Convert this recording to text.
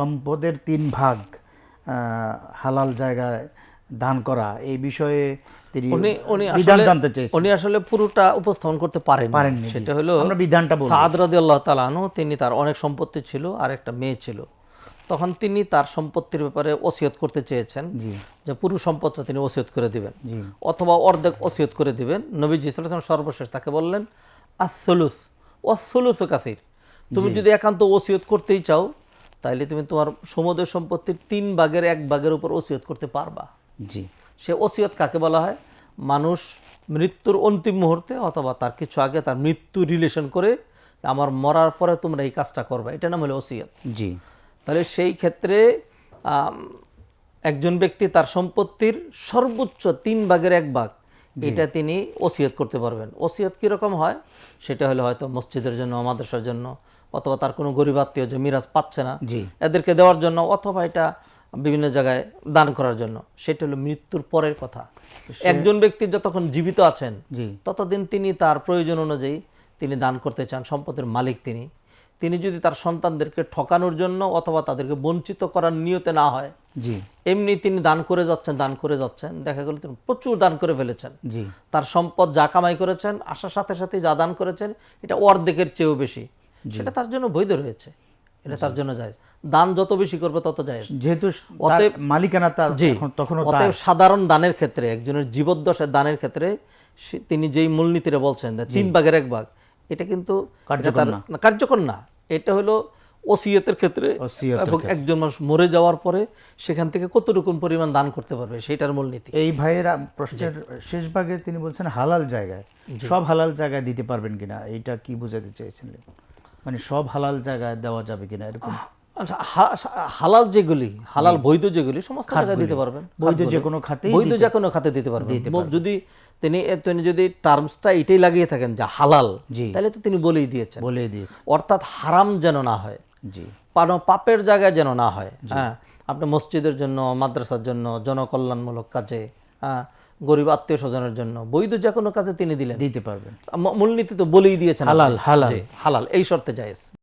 সম্পদের তিন ভাগ হালাল জায়গায় দান করা এই বিষয়ে তিনি উনি বিধান আসলে জানতে চেয়েছেন। উনি আসলে পুরোটা উপস্থাপন করতে পারেন পারেননি, সেটা হলো আমরা বিধানটা বলব। সাদ রাদিয়াল্লাহু তাআলা আনহু তিনি তার অনেক সম্পত্তি ছিল আর একটা মেয়ে ছিল। তখন তিনি তার সম্পত্তির ব্যাপারে ওসিয়ত করতে চেয়েছেন যে পুরো সম্পদটা তিনি ওসিয়ত করে দিবেন। অথবা অর্ধেক ওসিয়ত করে দিবেন। নবীজি সাল্লাল্লাহু সর্বশেষ তাকে বললেন আসলুস ওসলুস কাসির। তুমি যদি একান্ত ওসিয়ত করতেই চাও তাহলে তুমি তোমার সমুদ্র সম্পত্তির তিন ভাগের এক ভাগের উপর ওসিয়ত করতে পারবা। জি। সে ওসিয়ত কাকে বলা হয়? মানুষ মৃত্যুর অন্তিম মুহূর্তে অথবা তার কিছু আগে তার মৃত্যু রিলেশন করে আমার মরার পরে তোমরা এই কাজটা করবে। এটা নাম হলো ওসিয়ত। জি। তাহলে সেই ক্ষেত্রে একজন ব্যক্তি তার সম্পত্তির সর্বোচ্চ তিন ভাগের এক ভাগ এটা তিনি ওসিয়ত করতে পারবেন। ওসিয়ত কীরকম হয়? সেটা হলো হয়তো মসজিদের জন্য মাদ্রাসার জন্য অথবা তার কোনো গরিব আত্মীয় যে মিরাজ পাচ্ছে না জি। এদেরকে দেওয়ার জন্য অথবা এটা বিভিন্ন জায়গায় দান করার জন্য। সেটা হলো মৃত্যুর পরের কথা। একজন ব্যক্তি যতক্ষণ জীবিত আছেন ততদিন তিনি তার প্রয়োজন অনুযায়ী তিনি দান করতে চান। সম্পদের মালিক তিনি। তিনি যদি তার সন্তানদেরকে ঠকানোর জন্য অথবা তাদেরকে বঞ্চিত করার নিয়তে না হয় জি। এমনি তিনি দান করে যাচ্ছেন দান করে যাচ্ছেন। দেখা গেল তিনি প্রচুর দান করে ফেলেছেন। জি। তার সম্পদ যা কামাই করেছেন আসার সাথে সাথে যা দান করেছেন এটা অর্ধেকের চেয়েও বেশি। সেটা তার জন্য বৈধ রয়েছে। এটা তার জন্য যায় দান যত বেশি করবে তত যায় যেহেতু অতএব- মালিকানা তার তার। অতএব সাধারণ দানের ক্ষেত্রে একজনের জীবদ্দশায় দানের ক্ষেত্রে তিনি যেই মূলনীতিটা বলছেন তিন ভাগের এক ভাগ এটা কিন্তু কার্যকর না। এটা হলো ওসিয়তের ক্ষেত্রে এবং একজন মানুষ মরে যাওয়ার পরে সেখান থেকে কতটুকু পরিমাণ দান করতে পারবে সেটার মূলনীতি এই ভাইয়ের প্রশ্নের শেষ ভাগে তিনি বলছেন হালাল জায়গায়। সব হালাল জায়গায় দিতে পারবেন কিনা? এটা কি বুঝাতে চেয়েছিলেন মানে সব হালাল জায়গায় দেওয়া যাবে কিনা? এরকম। হালাল যেগুলি হালাল বৈধ যেগুলি সমস্ত জায়গায় দিতে পারবেন বৈধ যে কোনো খাতেই বৈধ যে কোনো খাতে দিতে পারবেন। যদি তিনি তিনি যদি টার্মসটা এটাই লাগিয়ে থাকেন যে হালাল তাহলে তো তিনি বলেই দিয়েছেন। বলে দিয়েছে অর্থাৎ হারাম যেন না হয়। জি। পানো- পাপের জায়গায় যেন না হয়। হ্যাঁ আপনি মসজিদের জন্য মাদ্রাসার জন্য জনকল্যাণমূলক কাজে হ্যাঁ গরিব আত্মীয় স্বজনের জন্য বৈধ যে কোনো কাজে তিনি দিলেন। দিতে পারবেন। মূলনীতি তো বলেই দিয়েছেন হালাল, হালাল। হালাল এই শর্তে জায়েজ।